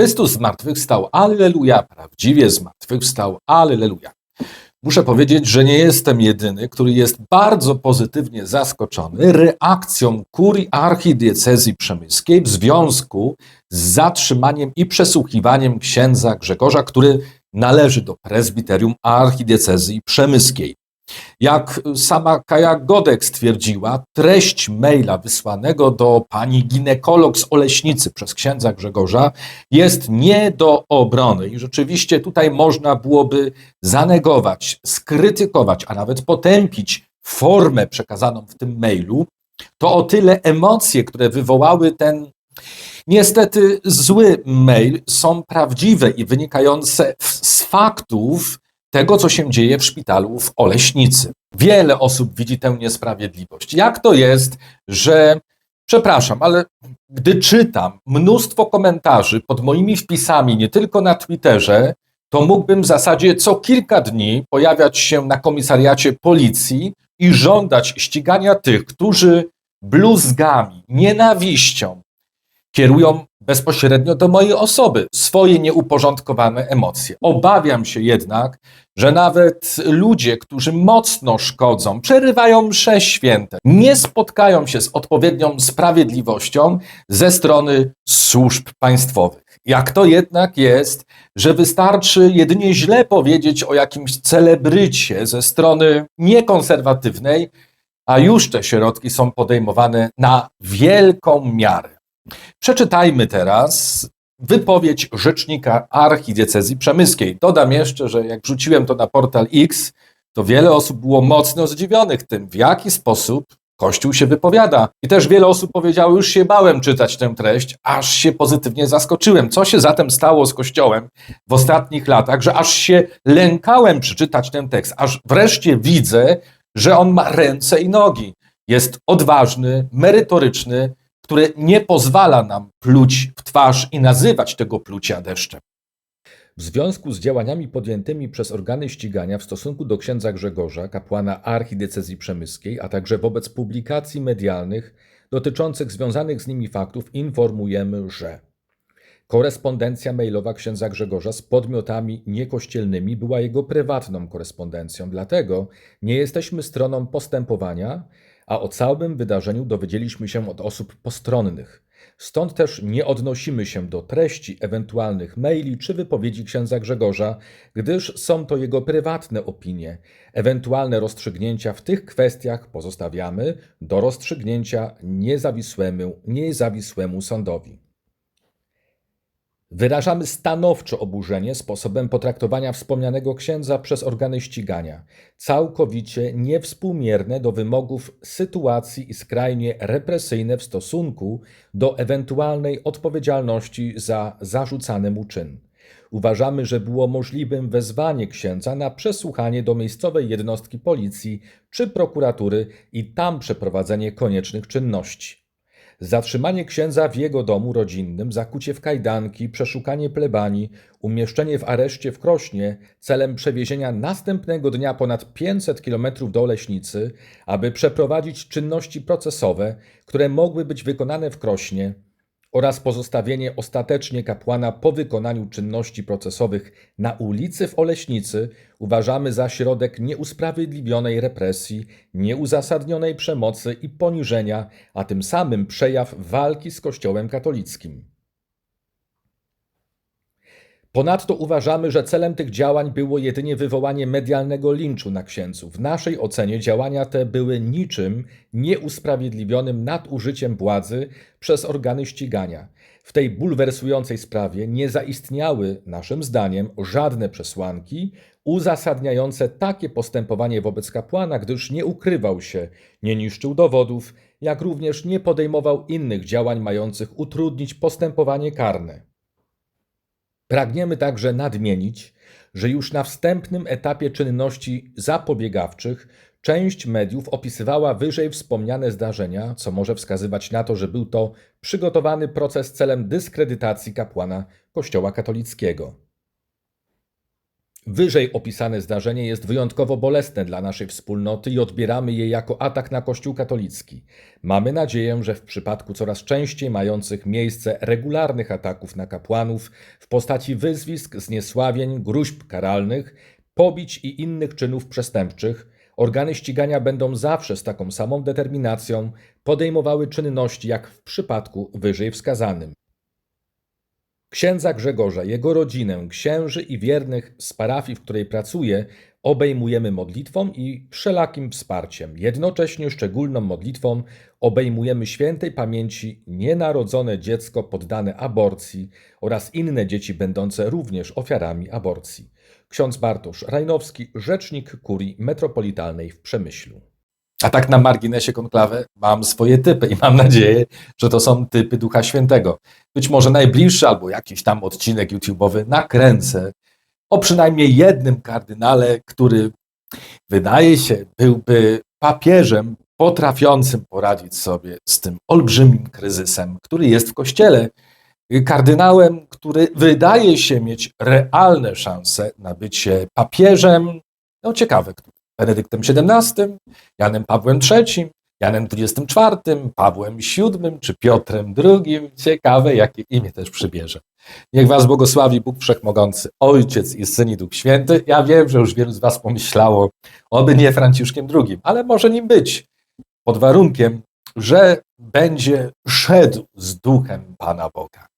Chrystus zmartwychwstał, alleluja, prawdziwie zmartwychwstał, alleluja. Muszę powiedzieć, że nie jestem jedyny, który jest bardzo pozytywnie zaskoczony reakcją kurii archidiecezji przemyskiej w związku z zatrzymaniem i przesłuchiwaniem księdza Grzegorza, który należy do prezbiterium archidiecezji przemyskiej. Jak sama Kaja Godek stwierdziła, treść maila wysłanego do pani ginekolog z Oleśnicy przez księdza Grzegorza jest nie do obrony. I rzeczywiście tutaj można byłoby zanegować, skrytykować, a nawet potępić formę przekazaną w tym mailu. To o tyle emocje, które wywołały ten niestety zły mail, są prawdziwe i wynikające z faktów, tego, co się dzieje w szpitalu w Oleśnicy. Wiele osób widzi tę niesprawiedliwość. Jak to jest, że, przepraszam, ale gdy czytam mnóstwo komentarzy pod moimi wpisami, nie tylko na Twitterze, to mógłbym w zasadzie co kilka dni pojawiać się na komisariacie policji i żądać ścigania tych, którzy bluzgami, nienawiścią kierują bezpośrednio do mojej osoby swoje nieuporządkowane emocje. Obawiam się jednak, że nawet ludzie, którzy mocno szkodzą, przerywają msze święte, nie spotkają się z odpowiednią sprawiedliwością ze strony służb państwowych. Jak to jednak jest, że wystarczy jedynie źle powiedzieć o jakimś celebrycie ze strony niekonserwatywnej, a już te środki są podejmowane na wielką miarę. Przeczytajmy teraz wypowiedź rzecznika archidiecezji przemyskiej. Dodam jeszcze, że jak wrzuciłem to na portal X, to wiele osób było mocno zdziwionych tym, w jaki sposób Kościół się wypowiada. I też wiele osób powiedziało, już się bałem czytać tę treść, aż się pozytywnie zaskoczyłem. Co się zatem stało z Kościołem w ostatnich latach, że aż się lękałem przeczytać ten tekst, aż wreszcie widzę, że on ma ręce i nogi. Jest odważny, merytoryczny, które nie pozwala nam pluć w twarz i nazywać tego plucia deszczem. W związku z działaniami podjętymi przez organy ścigania w stosunku do księdza Grzegorza, kapłana archidiecezji przemyskiej, a także wobec publikacji medialnych dotyczących związanych z nimi faktów, informujemy, że korespondencja mailowa księdza Grzegorza z podmiotami niekościelnymi była jego prywatną korespondencją, dlatego nie jesteśmy stroną postępowania a o całym wydarzeniu dowiedzieliśmy się od osób postronnych. Stąd też nie odnosimy się do treści ewentualnych maili czy wypowiedzi księdza Grzegorza, gdyż są to jego prywatne opinie. Ewentualne rozstrzygnięcia w tych kwestiach pozostawiamy do rozstrzygnięcia niezawisłemu, niezawisłemu sądowi. Wyrażamy stanowcze oburzenie sposobem potraktowania wspomnianego księdza przez organy ścigania, całkowicie niewspółmierne do wymogów sytuacji i skrajnie represyjne w stosunku do ewentualnej odpowiedzialności za zarzucany mu czyn. Uważamy, że było możliwym wezwanie księdza na przesłuchanie do miejscowej jednostki policji czy prokuratury i tam przeprowadzenie koniecznych czynności. Zatrzymanie księdza w jego domu rodzinnym, zakucie w kajdanki, przeszukanie plebanii, umieszczenie w areszcie w Krośnie celem przewiezienia następnego dnia ponad 500 km do Oleśnicy, aby przeprowadzić czynności procesowe, które mogły być wykonane w Krośnie, oraz pozostawienie ostatecznie kapłana po wykonaniu czynności procesowych na ulicy w Oleśnicy uważamy za środek nieusprawiedliwionej represji, nieuzasadnionej przemocy i poniżenia, a tym samym przejaw walki z Kościołem katolickim. Ponadto uważamy, że celem tych działań było jedynie wywołanie medialnego linczu na księdzu. W naszej ocenie działania te były niczym nieusprawiedliwionym nadużyciem władzy przez organy ścigania. W tej bulwersującej sprawie nie zaistniały, naszym zdaniem, żadne przesłanki uzasadniające takie postępowanie wobec kapłana, gdyż nie ukrywał się, nie niszczył dowodów, jak również nie podejmował innych działań mających utrudnić postępowanie karne. Pragniemy także nadmienić, że już na wstępnym etapie czynności zapobiegawczych część mediów opisywała wyżej wspomniane zdarzenia, co może wskazywać na to, że był to przygotowany proces celem dyskredytacji kapłana Kościoła katolickiego. Wyżej opisane zdarzenie jest wyjątkowo bolesne dla naszej wspólnoty i odbieramy je jako atak na Kościół katolicki. Mamy nadzieję, że w przypadku coraz częściej mających miejsce regularnych ataków na kapłanów w postaci wyzwisk, zniesławień, gruźb karalnych, pobić i innych czynów przestępczych, organy ścigania będą zawsze z taką samą determinacją podejmowały czynności jak w przypadku wyżej wskazanym. Księdza Grzegorza, jego rodzinę, księży i wiernych z parafii, w której pracuje, obejmujemy modlitwą i wszelakim wsparciem. Jednocześnie szczególną modlitwą obejmujemy świętej pamięci nienarodzone dziecko poddane aborcji oraz inne dzieci będące również ofiarami aborcji. Ksiądz Bartosz Rajnowski, rzecznik kurii metropolitalnej w Przemyślu. A tak na marginesie konklawy mam swoje typy i mam nadzieję, że to są typy Ducha Świętego. Być może najbliższy albo jakiś tam odcinek YouTube'owy nakręcę o przynajmniej jednym kardynale, który wydaje się byłby papieżem potrafiącym poradzić sobie z tym olbrzymim kryzysem, który jest w Kościele. Kardynałem, który wydaje się mieć realne szanse na bycie papieżem, no ciekawe, który Benedyktem XVII, Janem Pawłem III, Janem XXIV, Pawłem VII czy Piotrem II. Ciekawe, jakie imię też przybierze. Niech Was błogosławi Bóg Wszechmogący, Ojciec i Syn i Duch Święty. Ja wiem, że już wielu z Was pomyślało, oby nie Franciszkiem II, ale może nim być, pod warunkiem, że będzie szedł z duchem Pana Boga.